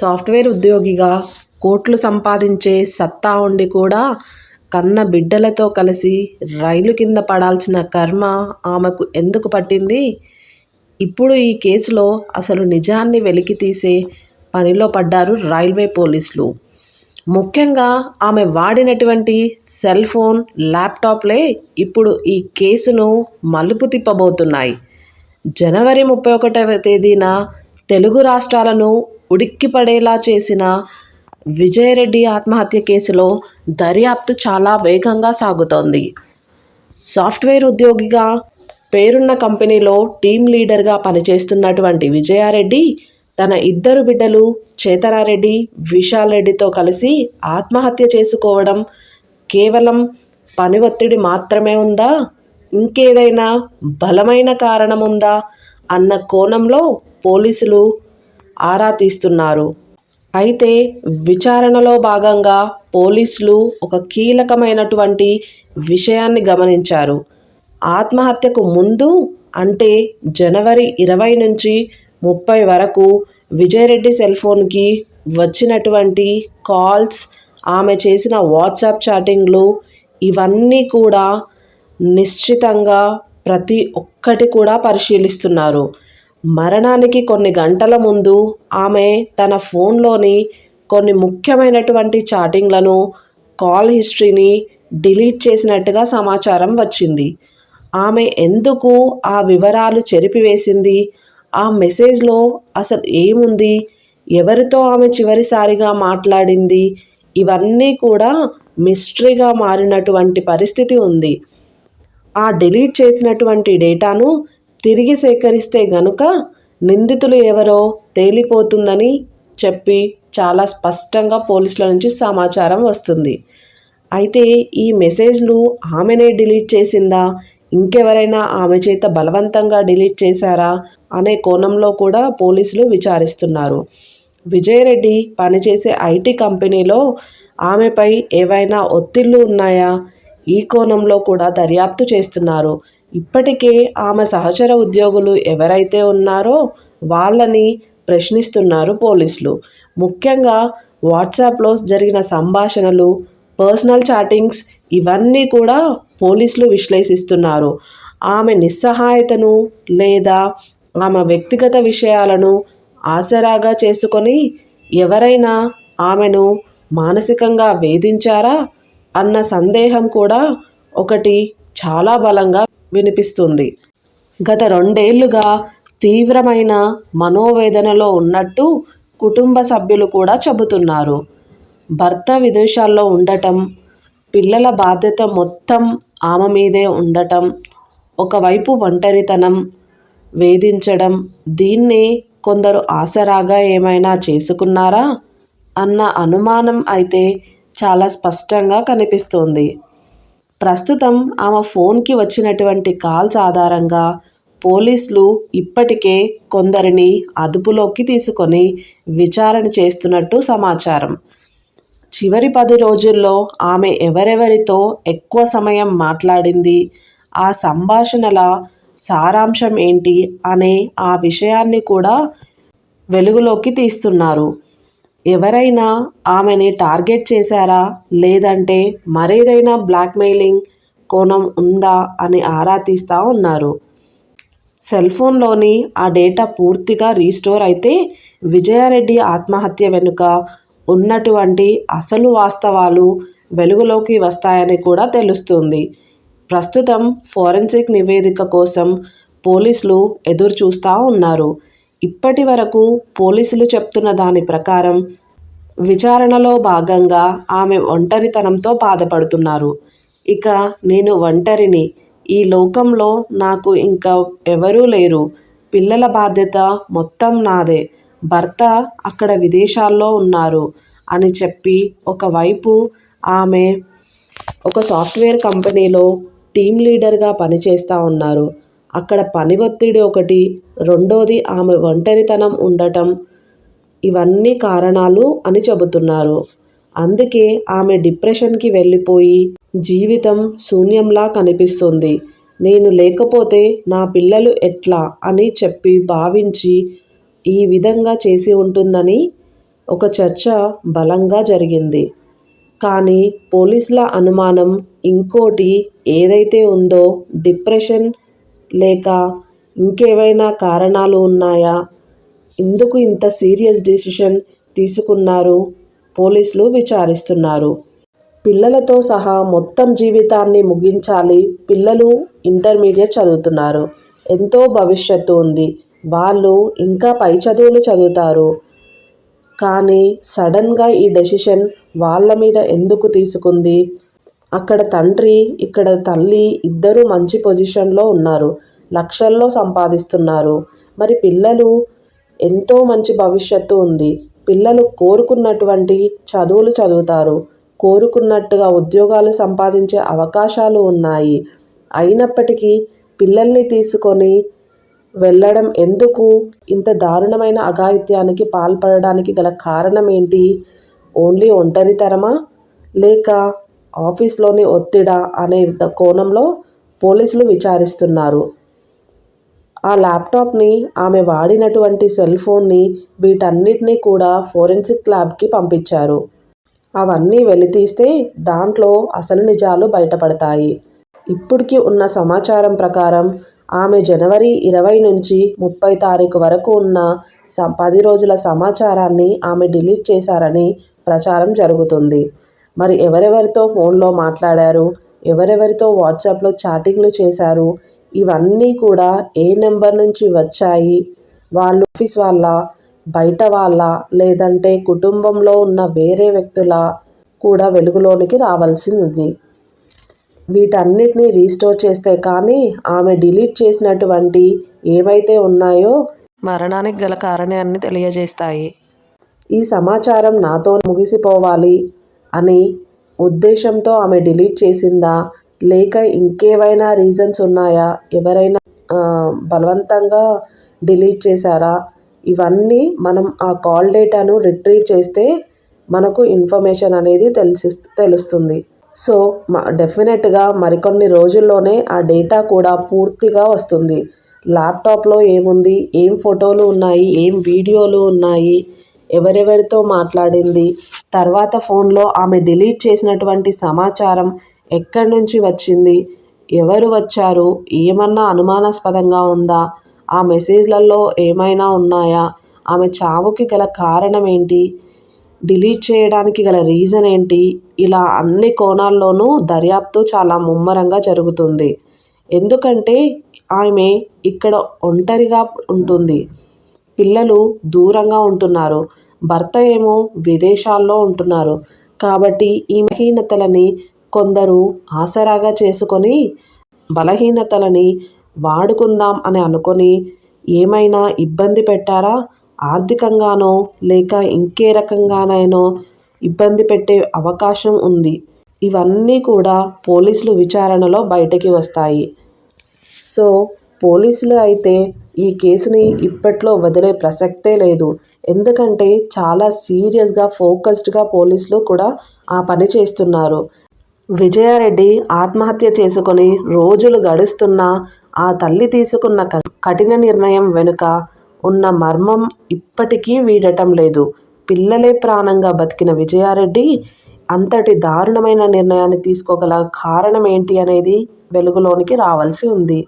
Software ఉద్యోగిగా కోట్లు సంపాదించే సత్తా ఉండి కూడా కన్న బిడ్డలతో కలిసి రైలు కింద పడాల్సిన కర్మ ఆమెకు ఎందుకు పట్టింది? ఇప్పుడు ఈ కేసులో అసలు నిజాన్ని వెలికితీసే పనిలో పడ్డారు రైల్వే పోలీసులు. ముఖ్యంగా ఆమె వాడినటువంటి సెల్ ఫోన్ ల్యాప్టాప్లే ఇప్పుడు ఈ కేసును మలుపు తిప్పబోతున్నాయి. జనవరి ముప్పై ఒకటవ తేదీన తెలుగు రాష్ట్రాలను ఉడిక్కిపడేలా చేసిన విజయరెడ్డి ఆత్మహత్య కేసులో దర్యాప్తు చాలా వేగంగా సాగుతోంది. సాఫ్ట్వేర్ ఉద్యోగిగా పేరున్న కంపెనీలో టీం లీడర్గా పనిచేస్తున్నటువంటి విజయారెడ్డి తన ఇద్దరు బిడ్డలు చేతనారెడ్డి విశాల్ రెడ్డితో కలిసి ఆత్మహత్య చేసుకోవడం కేవలం పని ఒత్తిడి మాత్రమే ఉందా? ఇంకేదైనా బలమైన కారణం ఉందా? అన్న కోణంలో పోలీసులు ఆరా తీస్తున్నారు. అయితే విచారణలో భాగంగా పోలీసులు ఒక కీలకమైనటువంటి విషయాన్ని గమనించారు. ఆత్మహత్యకు ముందు అంటే జనవరి ఇరవై నుంచి ముప్పై వరకు విజయరెడ్డి సెల్ ఫోన్కి వచ్చినటువంటి కాల్స్ ఆమె చేసిన వాట్సాప్ చాటింగ్లు ఇవన్నీ కూడా నిశ్చితంగా ప్రతి ఒక్కటి కూడా పరిశీలిస్తున్నారు. మరణానికి కొన్ని గంటల ముందు ఆమె తన ఫోన్లోని కొన్ని ముఖ్యమైనటువంటి చాటింగ్లను కాల్ హిస్టరీని డిలీట్ చేసినట్టుగా సమాచారం వచ్చింది. ఆమె ఎందుకు ఆ వివరాలు చెరిపివేసింది? ఆ మెసేజ్లో అసలు ఏముంది? ఎవరితో ఆమె చివరిసారిగా మాట్లాడింది? ఇవన్నీ కూడా మిస్టరీగా మారినటువంటి పరిస్థితి ఉంది. ఆ డిలీట్ చేసినటువంటి డేటాను తిరిగి సేకరిస్తే గనుక నిందితులు ఎవరో తేలిపోతుందని చెప్పి చాలా స్పష్టంగా పోలీసుల నుంచి సమాచారం వస్తుంది. అయితే ఈ మెసేజ్లు ఆమెనే డిలీట్ చేసిందా? ఇంకెవరైనా ఆమె చేత బలవంతంగా డిలీట్ చేశారా? అనే కోణంలో కూడా పోలీసులు విచారిస్తున్నారు. విజయరెడ్డి పనిచేసే ఐటీ కంపెనీలో ఆమెపై ఏవైనా ఒత్తిళ్ళు ఉన్నాయా? ఈ కోణంలో కూడా దర్యాప్తు చేస్తున్నారు. ఇప్పటికే ఆమె సహచర ఉద్యోగులు ఎవరైతే ఉన్నారో వాళ్ళని ప్రశ్నిస్తున్నారు పోలీసులు. ముఖ్యంగా వాట్సాప్లో జరిగిన సంభాషణలు పర్సనల్ చాటింగ్స్ ఇవన్నీ కూడా పోలీసులు విశ్లేషిస్తున్నారు. ఆమె నిస్సహాయతను లేదా ఆమె వ్యక్తిగత విషయాలను ఆసరాగా చేసుకొని ఎవరైనా ఆమెను మానసికంగా వేధించారా అన్న సందేహం కూడా ఒకటి చాలా బలంగా వినిపిస్తుంది. గత రెండేళ్ళుగా తీవ్రమైన మనోవేదనలో ఉన్నట్టు కుటుంబ సభ్యులు కూడా చెబుతున్నారు. భర్త విదేశాల్లో ఉండటం పిల్లల బాధ్యత మొత్తం ఆమె మీదే ఉండటం ఒకవైపు ఒంటరితనం వేధించడం దీన్ని కొందరు ఆసరాగా ఏమైనా చేసుకున్నారా? అన్న అనుమానం అయితే చాలా స్పష్టంగా కనిపిస్తోంది. ప్రస్తుతం ఆమె ఫోన్కి వచ్చినటువంటి కాల్స్ ఆధారంగా పోలీసులు ఇప్పటికే కొందరిని అదుపులోకి తీసుకొని విచారణ చేస్తున్నట్టు సమాచారం. చివరి పది రోజుల్లో ఆమె ఎవరెవరితో ఎక్కువ సమయం మాట్లాడింది ఆ సంభాషణల సారాంశం ఏంటి అనే ఆ విషయాన్ని కూడా వెలుగులోకి తీస్తున్నారు. ఎవరైనా ఆమెని టార్గెట్ చేశారా? లేదంటే మరేదైనా బ్లాక్మెయిలింగ్ కోణం ఉందా అని ఆరా తీస్తూ ఉన్నారు. సెల్ ఫోన్లోని ఆ డేటా పూర్తిగా రీస్టోర్ అయితే విజయారెడ్డి ఆత్మహత్య వెనుక ఉన్నటువంటి అసలు వాస్తవాలు వెలుగులోకి వస్తాయని కూడా తెలుస్తుంది. ప్రస్తుతం ఫోరెన్సిక్ నివేదిక కోసం పోలీసులు ఎదురు చూస్తూ ఉన్నారు. ఇప్పటి వరకు పోలీసులు చెప్తున్న దాని ప్రకారం విచారణలో భాగంగా ఆమె ఒంటరితనంతో బాధపడుతున్నారు. ఇక నేను ఒంటరిని. ఈ లోకంలో నాకు ఇంకా ఎవరూ లేరు. పిల్లల బాధ్యత మొత్తం నాదే. భర్త అక్కడ విదేశాల్లో ఉన్నారు అని చెప్పి ఒకవైపు ఆమె ఒక సాఫ్ట్వేర్ కంపెనీలో టీం లీడర్గా పనిచేస్తూ ఉన్నారు. అక్కడ పని ఒత్తిడి ఒకటి రెండోది ఆమె ఒంటరితనం ఉండటం. ఇవన్నీ కారణాలు అని చెబుతున్నారు. అందుకే ఆమె డిప్రెషన్కి వెళ్ళిపోయి జీవితం శూన్యంలా కనిపిస్తుంది. నేను లేకపోతే నా పిల్లలు ఎట్లా అని చెప్పి భావించి ఈ విధంగా చేసి ఉంటుందని ఒక చర్చ బలంగా జరిగింది. కానీ పోలీసుల అనుమానం ఇంకోటి ఏదైతే ఉందో డిప్రెషన్ లేక ఇంకేవైనా కారణాలు ఉన్నాయా? ఎందుకు ఇంత సీరియస్ డిసిషన్ తీసుకున్నారు? పోలీసులు విచారిస్తున్నారు. పిల్లలతో సహా మొత్తం జీవితాన్ని ముగించాలి. పిల్లలు ఇంటర్మీడియట్ చదువుతున్నారు. ఎంతో భవిష్యత్తు ఉంది. వాళ్ళు ఇంకా పై చదువులు చదువుతారు. కానీ సడన్గా ఈ డెసిషన్ వాళ్ళ మీద ఎందుకు తీసుకుంది? అక్కడ తండ్రి ఇక్కడ తల్లి ఇద్దరూ మంచి పొజిషన్లో ఉన్నారు. లక్షల్లో సంపాదిస్తున్నారు. మరి పిల్లలు ఎంతో మంచి భవిష్యత్తు ఉంది. పిల్లలు కోరుకున్నటువంటి చదువులు చదువుతారు. కోరుకున్నట్టుగా ఉద్యోగాలు సంపాదించే అవకాశాలు ఉన్నాయి. అయినప్పటికీ పిల్లల్ని తీసుకొని వెళ్ళడం ఎందుకు? ఇంత దారుణమైన అఘాయిత్యానికి పాల్పడడానికి గల కారణం ఏంటి? ఓన్లీ ఒంటరితరమా లేక ఆఫీస్లోని ఒత్తిడా అనే కోణంలో పోలీసులు విచారిస్తున్నారు. ఆ ల్యాప్టాప్ని ఆమె వాడినటువంటి సెల్ ఫోన్ని వీటన్నిటినీ కూడా ఫోరెన్సిక్ ల్యాబ్కి పంపించారు. అవన్నీ వెలితీస్తే దాంట్లో అసలు నిజాలు బయటపడతాయి. ఇప్పటికి ఉన్న సమాచారం ప్రకారం ఆమె జనవరి ఇరవై నుంచి ముప్పై తారీఖు వరకు ఉన్న పది రోజుల సమాచారాన్ని ఆమె డిలీట్ చేశారని ప్రచారం జరుగుతుంది. మరి ఎవరెవరితో ఫోన్లో మాట్లాడారు? ఎవరెవరితో వాట్సాప్లో చాటింగ్లు చేశారు? ఇవన్నీ కూడా ఏ నెంబర్ నుంచి వచ్చాయి? వాళ్ళు ఆఫీస్ వాళ్ళ బయట వాళ్ళ లేదంటే కుటుంబంలో ఉన్న వేరే వ్యక్తుల కూడా వెలుగులోనికి రావాల్సింది. వీటన్నిటిని రీస్టోర్ చేస్తే కానీ ఆమె డిలీట్ చేసినటువంటి ఏవైతే ఉన్నాయో మరణానికి గల కారణాన్ని తెలియజేస్తాయి. ఈ సమాచారం నాతో ముగిసిపోవాలి. అని ఉద్దేశంతో ఆమె డిలీట్ చేసిందా? లేక ఇంకేవైనా రీజన్స్ ఉన్నాయా? ఎవరైనా బలవంతంగా డిలీట్ చేశారా? ఇవన్నీ మనం ఆ కాల్ డేటాను రిట్రీవ్ చేస్తే మనకు ఇన్ఫర్మేషన్ అనేది తెలిసి తెలుస్తుంది. సో డెఫినెట్గా మరికొన్ని రోజుల్లోనే ఆ డేటా కూడా పూర్తిగా వస్తుంది. ల్యాప్టాప్లో ఏముంది? ఏం ఫోటోలు ఉన్నాయి? ఏం వీడియోలు ఉన్నాయి? ఎవరెవరితో మాట్లాడింది? తర్వాత ఫోన్లో ఆమె డిలీట్ చేసినటువంటి సమాచారం ఎక్కడి నుంచి వచ్చింది? ఎవరు వచ్చారు? ఏమన్నా అనుమానాస్పదంగా ఉందా? ఆ మెసేజ్లలో ఏమైనా ఉన్నాయా? ఆమె చావుకి గల కారణం ఏంటి డిలీట్ చేయడానికి గల రీజన్ ఏంటి? ఇలా అన్ని కోణాల్లోనూ దర్యాప్తు చాలా ముమ్మరంగా జరుగుతుంది. ఎందుకంటే ఆమె ఇక్కడ ఒంటరిగా ఉంటుంది. పిల్లలు దూరంగా ఉంటున్నారు. భర్త ఏమో విదేశాల్లో ఉంటున్నారు. కాబట్టి ఈ బలహీనతలని కొందరు ఆసరాగా చేసుకొని బలహీనతలని వాడుకుందాం అని అనుకొని ఏమైనా ఇబ్బంది పెట్టారా? ఆర్థికంగానో లేక ఇంకే రకంగానైనో ఇబ్బంది పెట్టే అవకాశం ఉంది. ఇవన్నీ కూడా పోలీసులు విచారణలో బయటకి వస్తాయి. సో పోలీసులు అయితే ఈ కేసుని ఇప్పట్లో వదిలే ప్రసక్తే లేదు. ఎందుకంటే చాలా సీరియస్గా ఫోకస్డ్గా పోలీసులు కూడా ఆ పని చేస్తున్నారు. విజయారెడ్డి ఆత్మహత్య చేసుకొని రోజులు గడుస్తున్నా ఆ తల్లి తీసుకున్న కఠిన నిర్ణయం వెనుక ఉన్న మర్మం ఇప్పటికీ వీడటం లేదు. పిల్లలే ప్రాణంగా బతికిన విజయారెడ్డి అంతటి దారుణమైన నిర్ణయాన్ని తీసుకోగల కారణం ఏంటి అనేది వెలుగులోనికి రావాల్సి ఉంది.